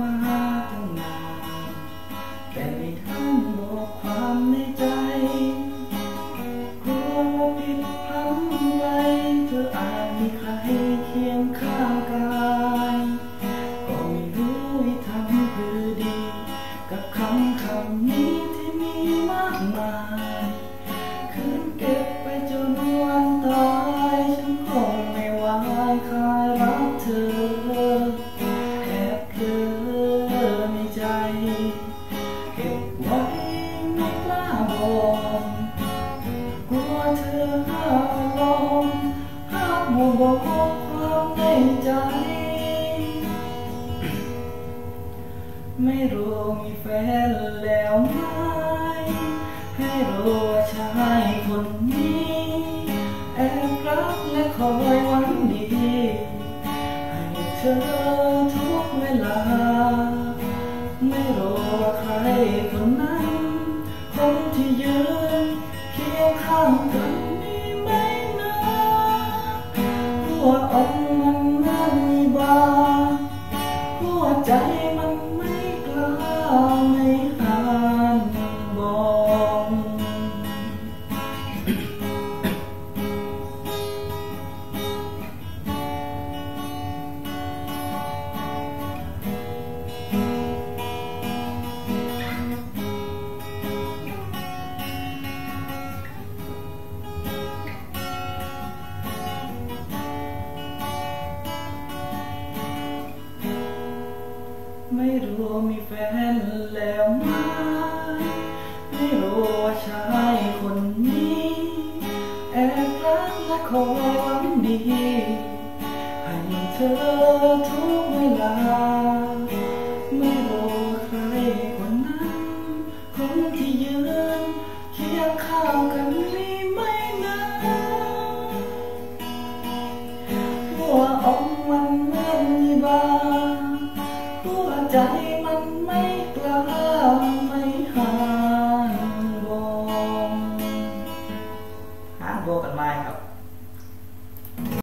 มาตั้งนานแต่ไม่ทันบอกความ บอกความในใจ ไม่รู้มีแฟนแล้วไหมให้รู้ว่าชายคนนี้แอบรักและคอยหวังดี ให้เธอทุกเวลา ไม่รู้ว่าใครคนนั้น คนที่ยืนเคียงข้างกัน ไม่รู้มีแฟนแล้วไหมไม่รู้ว่าชายคนนี้ แอบรักและคอยหวังดี ให้เธอ ใจมันไม่กล้า